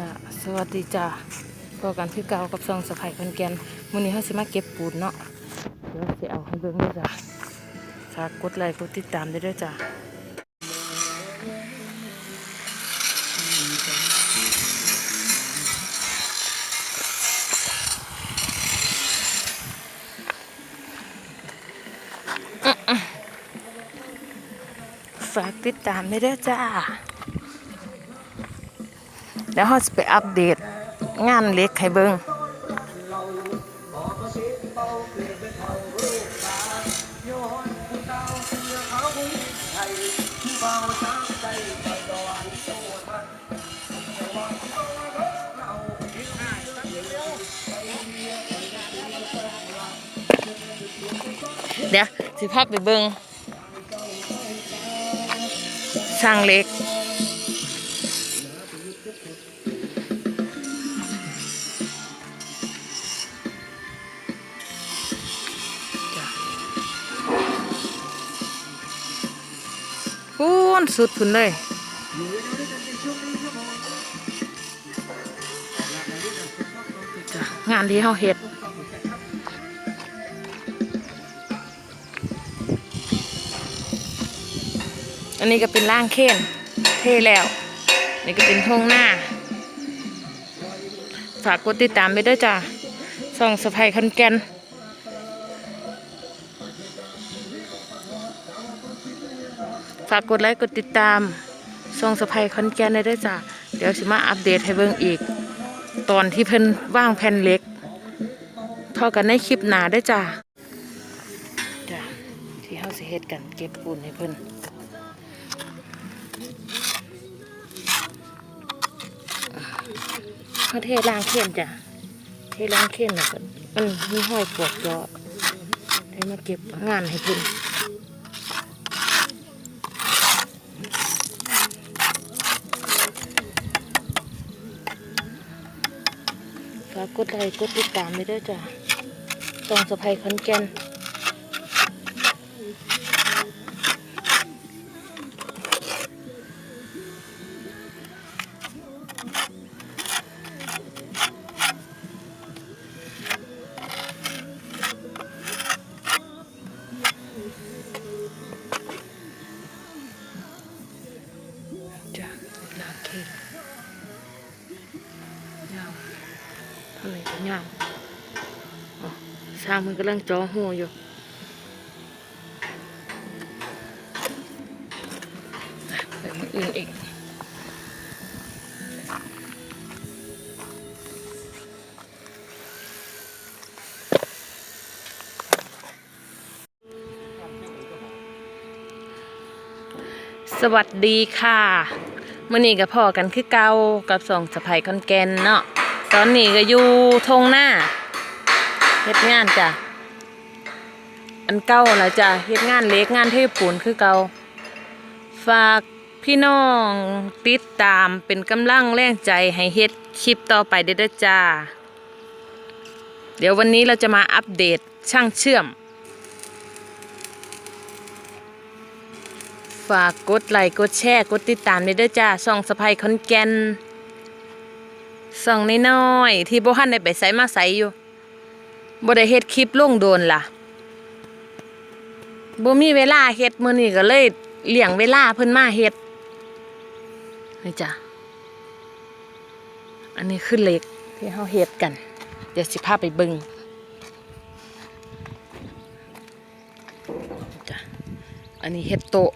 นะสวัสดีจ้าพอกันคือเก่ากับซองสะไผ่คนแกนมื้อนี้เฮาสิมาเก็บปูนเนาะเดี๋ยวสิเอาให้เบิ่งด้อจ้าฝากกดไลค์กดติดตามได้ด้อจ้าฝากติดตามด้ด้อจ้า แล้วเราจะไปอัปเดตงานเล็กให้เบิงเดี๋ยวสิพาไปเบิงช่างเล็ก นสุดพุ่นเลยงานที่เฮาเฮ็ดอันนี้ก็เป็นล่างเคนเท่แล้ว นี่ก็เป็นทงหน้า ฝากกดติดตามไปด้วยจ้ะส่องสะพายคันแกน ฝากกดไลค์กดติดตามส่องสะพายคอนแกนได้ด้วยจ้ะเดี๋ยวสิมาอัปเดตให้เบิ่งอีก ตอนที่เพิ่นว่างแผ่นเล็กพอกันในคลิปหนาได้จ้ะจ้ะที่เฮาสิเฮ็ดกันเก็บปูนให้เพิ่นเฮาเทล้างเขียนจ้ะเทล้างเขียนแล้วก็มันมีห้อยปวกยอได้มาเก็บงานให้เพิ่น ฝากกดไลค์กดติดตามไปด้วยจ้ะตองสะพายขอนแก่นจ้ะลาเค้ก ทำไมกันยาวสร้างมันกำลังจอหัวอยู่ไปมันอื่นอีกสวัสดีค่ะมื่อนี้กับพ่อกันคือเก่ากับสองสะพายคอนแกนเนาะ ตอนนี้ก็อยู่ทงหน้าเฮ็ดงานจ้ะ อันเก่าละจ้ะเฮ็ดงานเล็กงานเทปูนคือเก่าฝากพี่น้องติดตามเป็นกำลังแรงใจให้เฮ็ดคลิปต่อไปเด้อเด้อจ้า เดี๋ยววันนี้เราจะมาอัปเดตช่างเชื่อม ฝากกดไลค์กดแชร์กดติดตามเด้อเด้อจ้าส่องสะพายคอนแกน ส่องน้อยๆที่บ่ทันได้ไปใส่มาใส่อยู่บ่ได้เฮ็ดคลิปลงโดนล่ะบ่มีเวลาเฮ็ดมื้อนี้ก็เลยเลี่ยงเวลาเพิ่นมาเฮ็ดนี่จ้ะอันนี้คือเหล็กที่เฮาเฮ็ดกัน เดี๋ยวสิพาไปเบิ่งจ้ะอันนี้เฮ็ดโต๊ะ